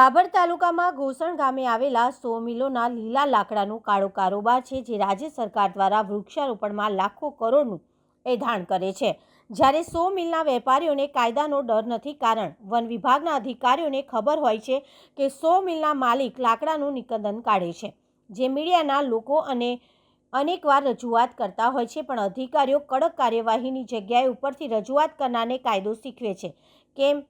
ભાભર તાલુકામાં ઘોસણ ગામે આવેલા સો મિલોના લીલા લાકડાનું કાળો કારોબાર છે, જે રાજ્ય સરકાર દ્વારા વૃક્ષારોપણમાં લાખો કરોડનું એધાણ કરે છે. જ્યારે સો મિલના વેપારીઓને કાયદાનો ડર નથી કારણ, વન વિભાગના અધિકારીઓને ખબર હોય છે કે સો મિલના માલિક લાકડાનું નિકંદન કાઢે છે, જે મીડિયાના લોકો અને અનેકવાર રજૂઆત કરતા હોય છે, પણ અધિકારીઓ કડક કાર્યવાહીની જગ્યાએ ઉપરથી રજૂઆત કરનારને કાયદો શીખવે છે. કેમ?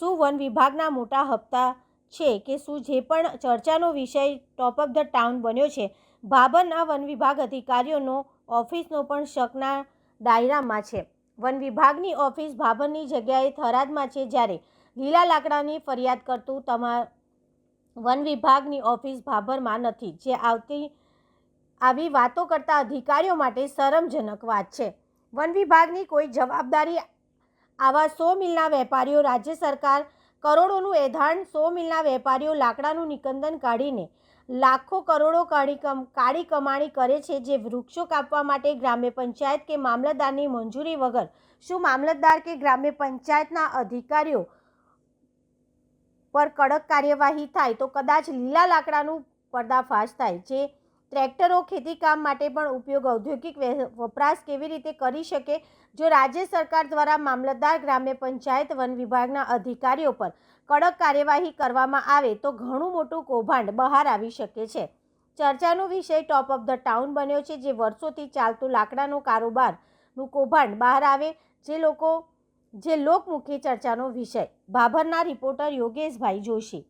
શું વન વિભાગના મોટા હપ્તા છે કે શું જે પણ ચર્ચાનો વિષય ટોપ ઓફ ધ ટાઉન બન્યો છે, ભાભરના વન વિભાગ અધિકારીઓનો ઓફિસનો પણ શકના દાયરામાં છે. વન વિભાગની ઓફિસ ભાભરની જગ્યાએ થરાદમાં છે જ્યારે લીલા લાકડાની ફરિયાદ કરતું તમા, વન વિભાગની ઓફિસ ભાભરમાં નથી, જે આવતી, આવી વાતો કરતા અધિકારીઓ માટે શરમજનક વાત છે. વન વિભાગની કોઈ જવાબદારી આવા સો મિલના વેપારીઓ રાજ્ય સરકાર કરોડોનું એધાણ સો મિલના વેપારીઓ લાકડાનું નિકંદન કાઢીને લાખો કરોડો કાઢી કમ કાળી કમાણી કરે છે જે વૃક્ષો કાપવા માટે ગ્રામ્ય પંચાયત કે મામલતદારની મંજૂરી વગર. શું મામલતદાર કે ગ્રામ્ય પંચાયતના અધિકારીઓ પર કડક કાર્યવાહી થાય તો કદાચ લીલા લાકડાનું પર્દાફાશ થાય, જે ટ્રેક્ટરો ખેતીકામ માટે પણ ઉપયોગ ઔદ્યોગિક વપરાશ કેવી રીતે કરી શકે? જો રાજ્ય સરકાર દ્વારા મામલતદાર ગ્રામ્ય પંચાયત વન વિભાગના અધિકારીઓ પર કડક કાર્યવાહી કરવામાં આવે તો ઘણું મોટું કૌભાંડ બહાર આવી શકે છે. ચર્ચાનો વિષય ટોપ ઓફ ધ ટાઉન બન્યો છે, જે વર્ષોથી ચાલતું લાકડાનો કારોબારનું કૌભાંડ બહાર આવે, જે લોકો, જે લોકમુખી ચર્ચાનો વિષય. ભાભરના રિપોર્ટર યોગેશભાઈ જોશી.